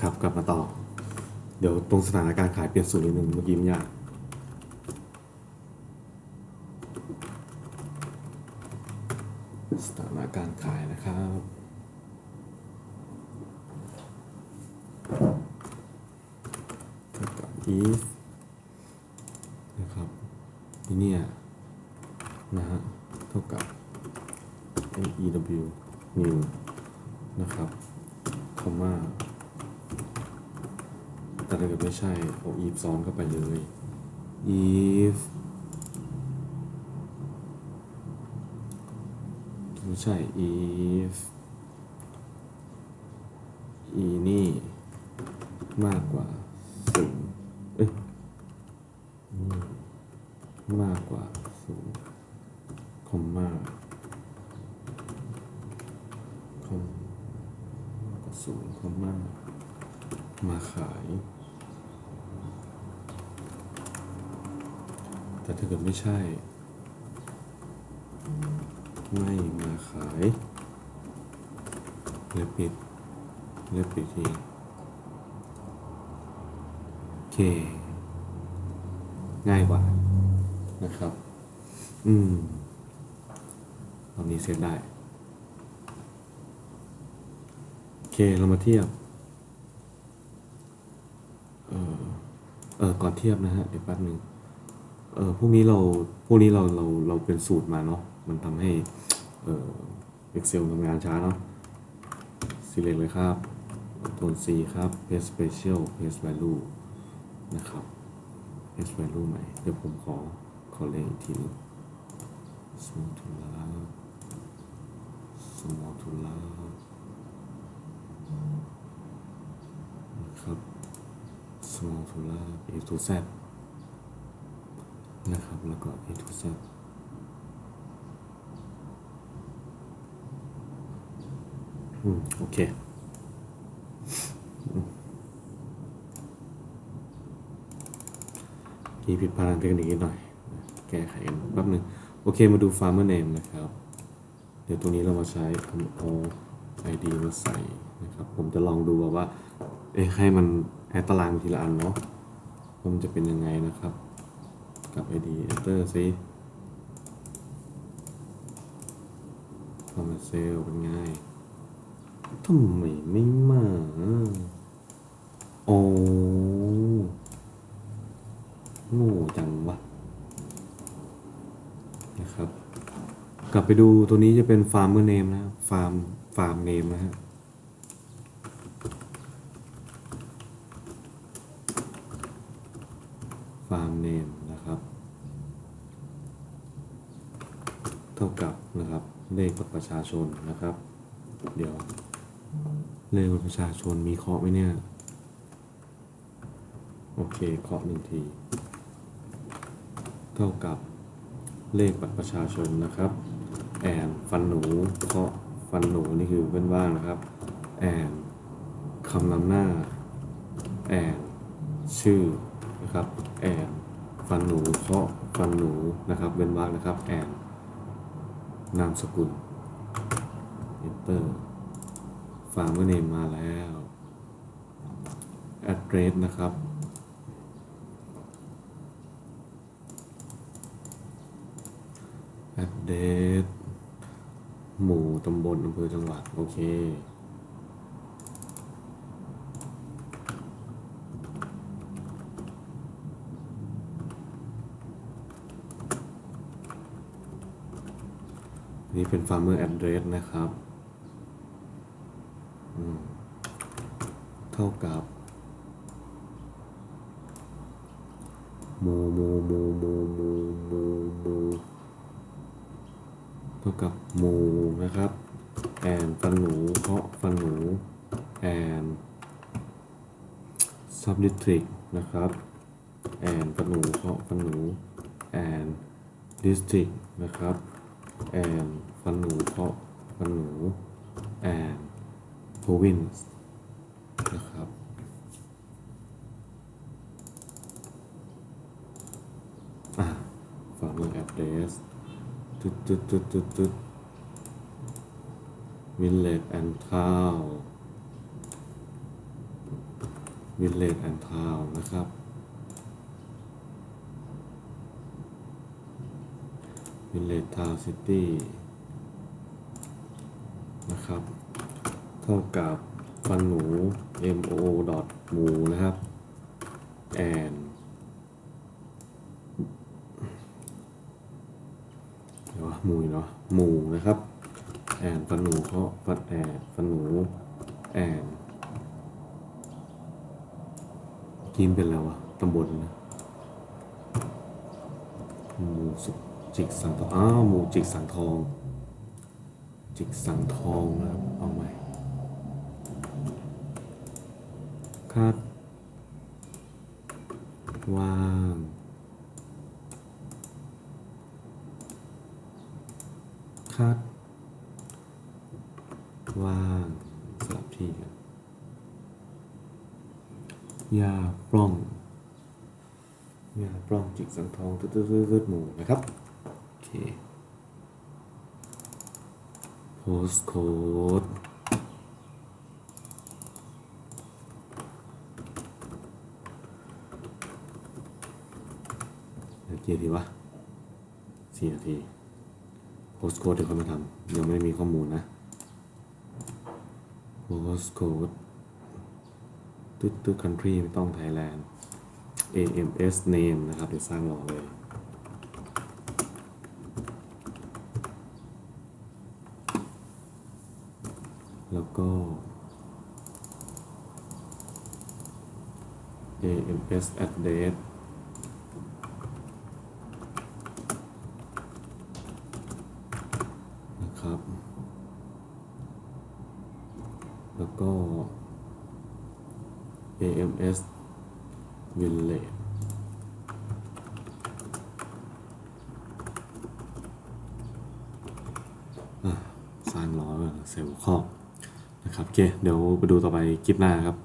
ครับกลับมาต่อ เดี๋ยวตรงสถานการณ์ขายเปลี่ยนสูตรนิดนึงเมื่อกี้มันยากสถานการณ์ขายนะครับเท่ากับ if นะครับที่เนี่ยนะฮะเท่ากับ aew new นะครับคอมมา แต่ถ้าเกิดไม่ใช่เอา if ซ้อนเข้าไปเลย if ไม่ใช่ if e นี่มากกว่าศูนย์เอ้ยมากกว่าศูนย์คอมมาคอมมากกว่าศูนย์คอมมามาขาย แต่ถ้าเกิดไม่ใช่ ไม่มาขายเล็บปิดเล็บปิดทีโอเค ง่ายกว่านะครับ อืมตอนนี้เซฟได้ โอเค เรามาเทียบ เออเออก่อนเทียบนะฮะ เดี๋ยวแป๊บหนึ่ง เออพวกนี้เราพวกนี้เราเราเราเป็นสูตรมาเนาะมันทำให้เออ Excel ทำงานช้าเนาะ select เลยครับตัว C ครับ paste special paste value นะครับ paste value ใหม่เดี๋ยวผมขอขอเลขอีกทีหนึง small to large small to large นะครับ small to large A to Z นะครับ แล้วก็ A to Z อืม โอเคอืมมีผิดพลาดทางเทคนิคนิดหน่อย แก้ไขกันแป๊บหนึง โอเค มาดู farmer name นะครับ เดี๋ยวตรงนี้เรามาใช้เอา ID มาใส่นะครับ ผมจะลองดูว่า เอ๊ะให้มันแอดตารางทีละอันเนาะว่ามันจะเป็นยังไงนะครับ กับ ID enter ซิคอมเซลเป็นไงทำไมไม่มาโอ้โง่จังวะนะครับ กลับไปดูตัวนี้จะเป็น farmer name นะ farm farm name นะฮะ farm name นะครับเท่ากับนะครับเลขบัตรประชาชนนะครับ เดี๋ยวเลขบัตรประชาชนมีเคาะไหมเนี่ย โอเคเคาะหนึ่งที เท่ากับเลขบัตรประชาชนนะครับ แอนฟันหนูเคาะฟันหนูนี่คือเป็นว่างนะครับ แอนคำนำหน้า แอนชื่อนะครับ แอนฟันหนูเคาะฟันหนูนะครับ เป็นว่างนะครับ แอน นามสกุล enter ฟาร์มเนมมาแล้ว address นะครับ address หมู่ตำบลอำเภอจังหวัด โอเค นี่เป็น farmer address นะครับ เท่ากับหมูหมูหมูหมูหมูหมูหมูเท่ากับหมูนะครับ แอนฟันหนูเคาะฟันหนูแอน sub district นะครับ แอนฟันหนูเคาะฟันหนูแอน district นะครับ แอนฟันหนูเคาะฟันหนูแอน province นะครับอ่า farmer address ตึ๊ดตึ๊ดตึ๊ดตึ๊ดตึ๊ด village and town วิลเลจแอนทาวนะครับ วิลเลจทาวซิตี้นะครับ เท่ากับฟันหนู mo dot หมูนะครับ and เดี๋ยววะหมูเนาะหมูนะครับแอนฟันหนูเขาฟันแอนฟันหนูแอนกินเป็นแล้ววะตำบลนะหมูสุก จิกสังทองอ้าวหมูจิกสังทอง จิกสังทองนะครับเอาใหม่คาดวางคาดวางสลับที่กันยาปล้องยาปล้องจิกสังทองตืดตืดตืดตืดหมูนะครับ postcode เดี๋ยวกี่นาทีวะสี่นาที postcode เดี๋ยวเขามาทำยังไม่มีข้อมูลนะ postcode ตึ๊ดตึ๊ด country ไม่ต้อง Thailand AMS name นะครับ เดี๋ยวสร้างรอเลย แล้วก็ AMS address นะครับ แล้วก็ AMS village อะสร้างล้อเซลล์ข้อนะ ครับโอเค เดี๋ยวไปดูต่อไปคลิปหน้าครับ